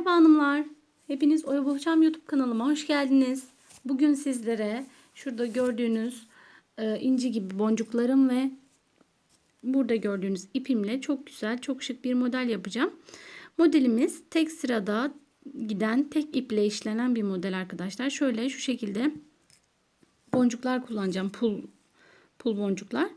Merhaba hanımlar. Hepiniz Oya Bohçam YouTube kanalıma hoş geldiniz. Bugün sizlere şurada gördüğünüz e, inci gibi boncuklarım ve burada gördüğünüz ipimle çok güzel, çok şık bir model yapacağım. Modelimiz tek sırada giden, tek iple işlenen bir model arkadaşlar. Şöyle şu şekilde boncuklar kullanacağım. Pul pul boncuklar.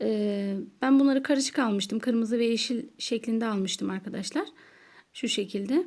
Ee, ben bunları karışık almıştım. Kırmızı ve yeşil şeklinde almıştım arkadaşlar. Şu şekilde.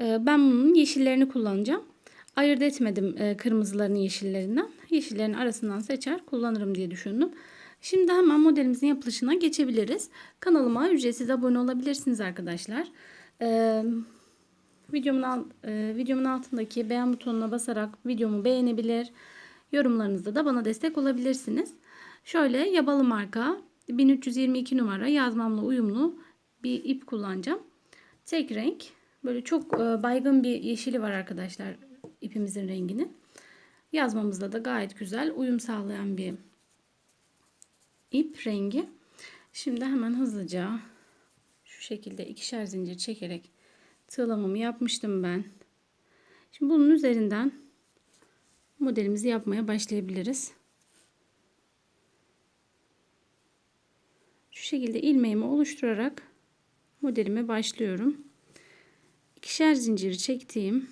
Ee, ben bunun yeşillerini kullanacağım. Ayırt etmedim e, kırmızılarını yeşillerinden. Yeşillerin arasından seçer kullanırım diye düşündüm. Şimdi hemen modelimizin yapılışına geçebiliriz. Kanalıma ücretsiz abone olabilirsiniz arkadaşlar. Ee, videomun, alt, e, videomun altındaki beğen butonuna basarak videomu beğenebilir. Yorumlarınızda da bana destek olabilirsiniz. Şöyle yabalı marka 1322 numara yazmamla uyumlu bir ip kullanacağım. Tek renk. Böyle çok e, baygın bir yeşili var arkadaşlar ipimizin renginin. Yazmamızda da gayet güzel uyum sağlayan bir ip rengi. Şimdi hemen hızlıca şu şekilde ikişer zincir çekerek tığlamamı yapmıştım ben. Şimdi bunun üzerinden modelimizi yapmaya başlayabiliriz. Şu şekilde ilmeğimi oluşturarak modelime başlıyorum. İkişer zinciri çektiğim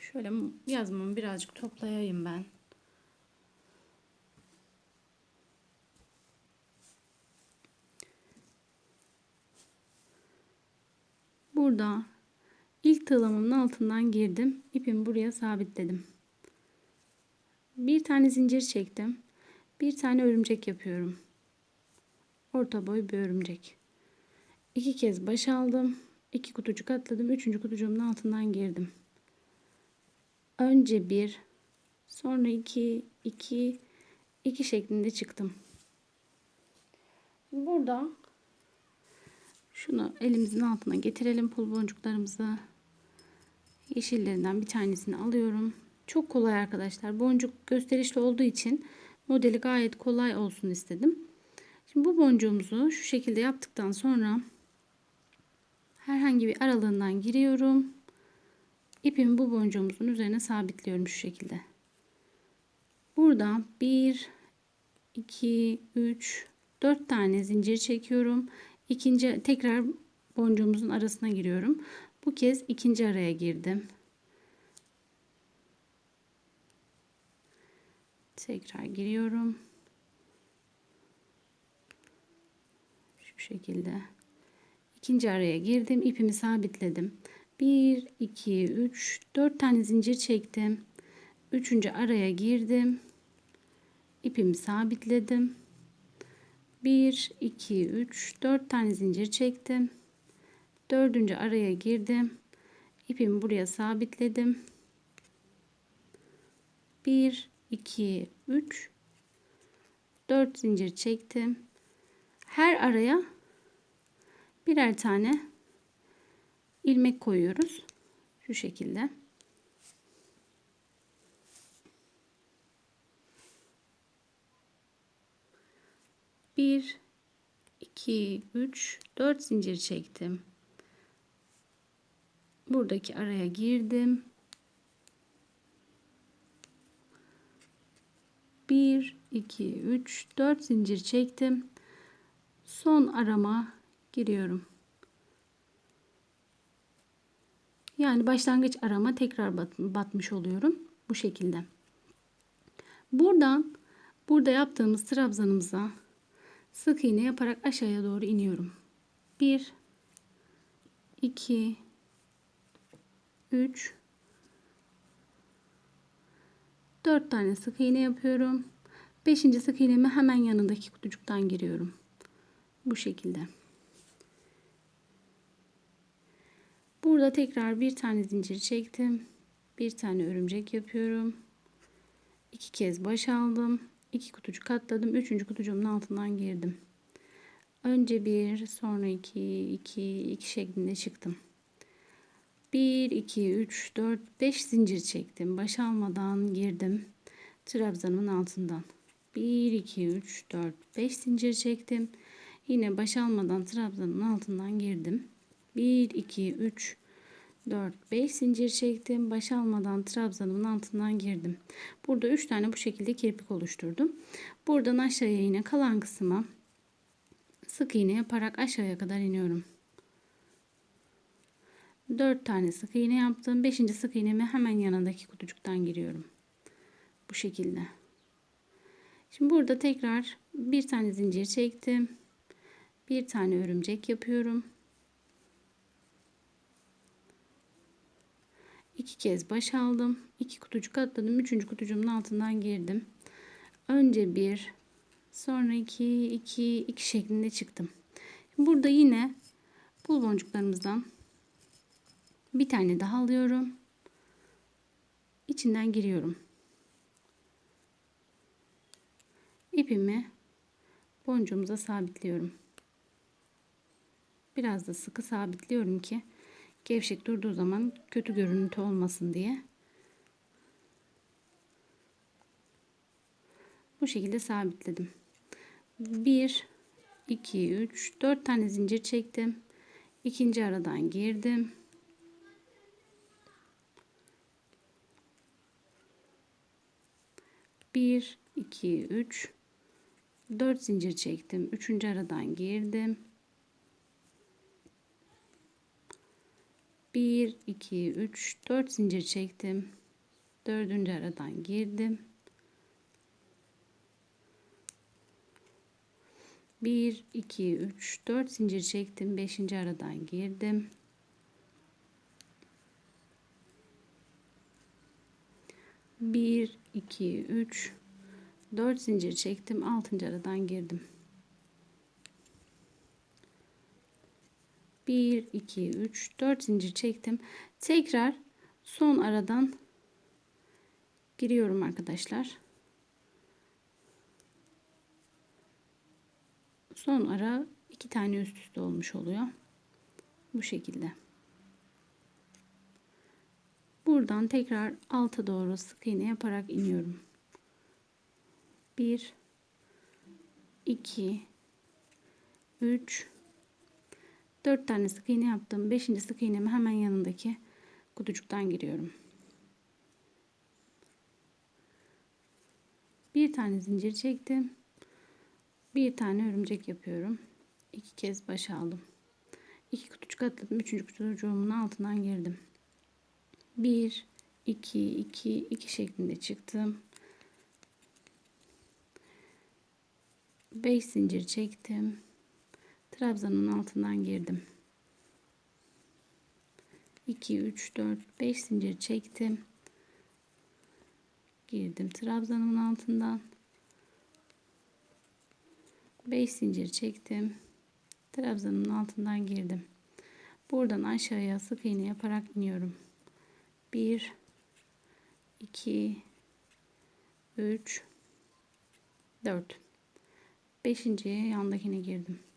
şöyle yazmamı birazcık toplayayım ben. Burada ilk tığlamamın altından girdim. İpimi buraya sabitledim. Bir tane zincir çektim. Bir tane örümcek yapıyorum. Orta boy bir örümcek. İki kez baş aldım. iki kutucuk atladım. Üçüncü kutucuğumun altından girdim. Önce bir, sonra iki, iki, iki şeklinde çıktım. Burada şunu elimizin altına getirelim pul boncuklarımızı. Yeşillerinden bir tanesini alıyorum. Çok kolay arkadaşlar. Boncuk gösterişli olduğu için modeli gayet kolay olsun istedim. Şimdi bu boncuğumuzu şu şekilde yaptıktan sonra herhangi bir aralığından giriyorum. İpimi bu boncuğumuzun üzerine sabitliyorum şu şekilde. Burada 1 2 3 4 tane zincir çekiyorum. İkinci tekrar boncuğumuzun arasına giriyorum. Bu kez ikinci araya girdim. Tekrar giriyorum. Şu şekilde. İkinci araya girdim. ipimi sabitledim. 1, 2, 3, 4 tane zincir çektim. Üçüncü araya girdim. ipimi sabitledim. 1, 2, 3, 4 tane zincir çektim. Dördüncü araya girdim. ipimi buraya sabitledim. 1, 2, 3, 4 zincir çektim. Her araya birer tane ilmek koyuyoruz. Şu şekilde. Bir, iki, üç, dört zincir çektim. Buradaki araya girdim. Bir, iki, üç, dört zincir çektim. Son arama giriyorum. Yani başlangıç arama tekrar bat, batmış oluyorum. Bu şekilde. Buradan burada yaptığımız trabzanımıza sık iğne yaparak aşağıya doğru iniyorum. 1 2 3 4 tane sık iğne yapıyorum. 5. sık iğnemi hemen yanındaki kutucuktan giriyorum. Bu şekilde. Burada tekrar bir tane zincir çektim. Bir tane örümcek yapıyorum. İki kez baş aldım. iki kutucuk katladım. Üçüncü kutucuğumun altından girdim. Önce bir, sonra iki, iki, iki şeklinde çıktım. Bir, iki, üç, dört, beş zincir çektim. Baş almadan girdim. Trabzanımın altından. Bir, iki, üç, dört, beş zincir çektim. Yine baş almadan trabzanın altından girdim. 1, 2, 3, 4 5 zincir çektim. Baş almadan trabzanımın altından girdim. Burada 3 tane bu şekilde kirpik oluşturdum. Buradan aşağıya yine kalan kısma sık iğne yaparak aşağıya kadar iniyorum. 4 tane sık iğne yaptım. 5. sık iğnemi hemen yanındaki kutucuktan giriyorum. Bu şekilde. Şimdi burada tekrar bir tane zincir çektim. Bir tane örümcek yapıyorum. İki kez baş aldım. iki kutucuk atladım. Üçüncü kutucuğumun altından girdim. Önce bir, sonra iki, iki, iki şeklinde çıktım. Burada yine pul boncuklarımızdan bir tane daha alıyorum. İçinden giriyorum. İpimi boncuğumuza sabitliyorum. Biraz da sıkı sabitliyorum ki gevşek durduğu zaman kötü görüntü olmasın diye. Bu şekilde sabitledim. 1 2 3 4 tane zincir çektim. İkinci aradan girdim. Bir, iki, üç, dört zincir çektim. Üçüncü aradan girdim. 1 2 3 4 zincir çektim. Dördüncü aradan girdim. 1 2 3 4 zincir çektim. Beşinci aradan girdim. Bir, iki, üç, dört zincir çektim. Altıncı aradan girdim. 1 2 3 4 zincir çektim. Tekrar son aradan giriyorum arkadaşlar. Son ara iki tane üst üste olmuş oluyor. Bu şekilde. Buradan tekrar alta doğru sık iğne yaparak iniyorum. 1 2 3 4 tane sık iğne yaptım. 5. sık iğnemi hemen yanındaki kutucuktan giriyorum. Bir tane zincir çektim. Bir tane örümcek yapıyorum. İki kez baş aldım. İki kutucuk atladım. Üçüncü kutucuğumun altından girdim. Bir, iki, iki, iki şeklinde çıktım. Beş zincir çektim trabzanın altından girdim. 2 3 4 5 zincir çektim. Girdim trabzanın altından. 5 zincir çektim. Trabzanın altından girdim. Buradan aşağıya sık iğne yaparak iniyorum. 1 2 3 4 Beşinciye yandakine girdim.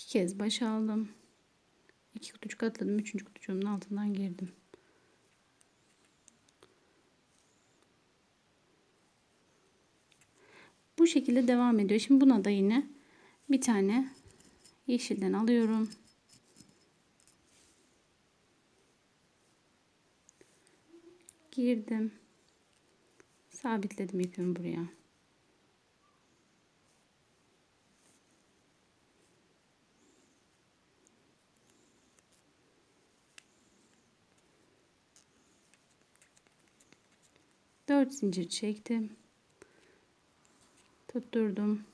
İki kez baş aldım. iki kutucuk atladım. Üçüncü kutucuğumun altından girdim. Bu şekilde devam ediyor. Şimdi buna da yine bir tane yeşilden alıyorum. Girdim. Sabitledim ipimi buraya. Dört zincir çektim. Tutturdum.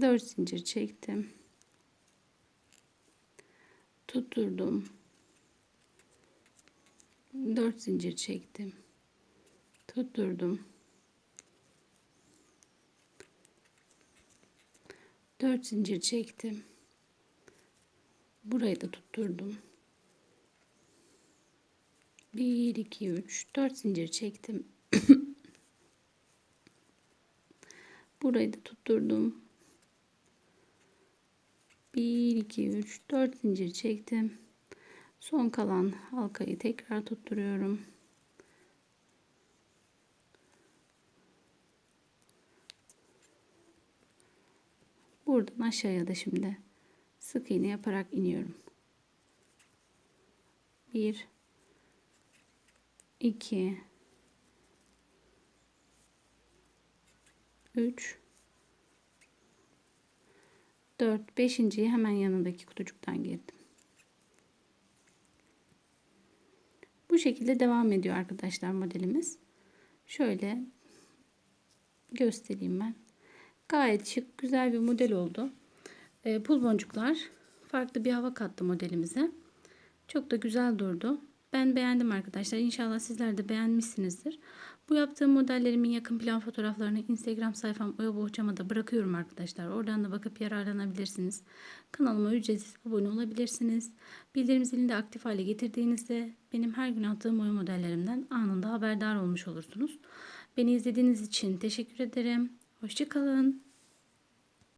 Dört zincir çektim. Tutturdum. Dört zincir çektim. Tutturdum. Dört zincir çektim. Burayı da tutturdum. 1 2 3 4 zincir çektim. Burayı da tutturdum. 1 2 3 4 zincir çektim. Son kalan halkayı tekrar tutturuyorum. Buradan aşağıya da şimdi sık iğne yaparak iniyorum. 1 2 3 4 5.yi hemen yanındaki kutucuktan girdim. Bu şekilde devam ediyor arkadaşlar modelimiz. Şöyle göstereyim ben. Gayet şık, güzel bir model oldu. E, pul boncuklar farklı bir hava kattı modelimize. Çok da güzel durdu. Ben beğendim arkadaşlar. İnşallah sizler de beğenmişsinizdir. Bu yaptığım modellerimin yakın plan fotoğraflarını Instagram sayfam Oya Bohçam'a da bırakıyorum arkadaşlar. Oradan da bakıp yararlanabilirsiniz. Kanalıma ücretsiz abone olabilirsiniz. Bildirim zilini de aktif hale getirdiğinizde benim her gün attığım oya modellerimden anında haberdar olmuş olursunuz. Beni izlediğiniz için teşekkür ederim. Hoşçakalın.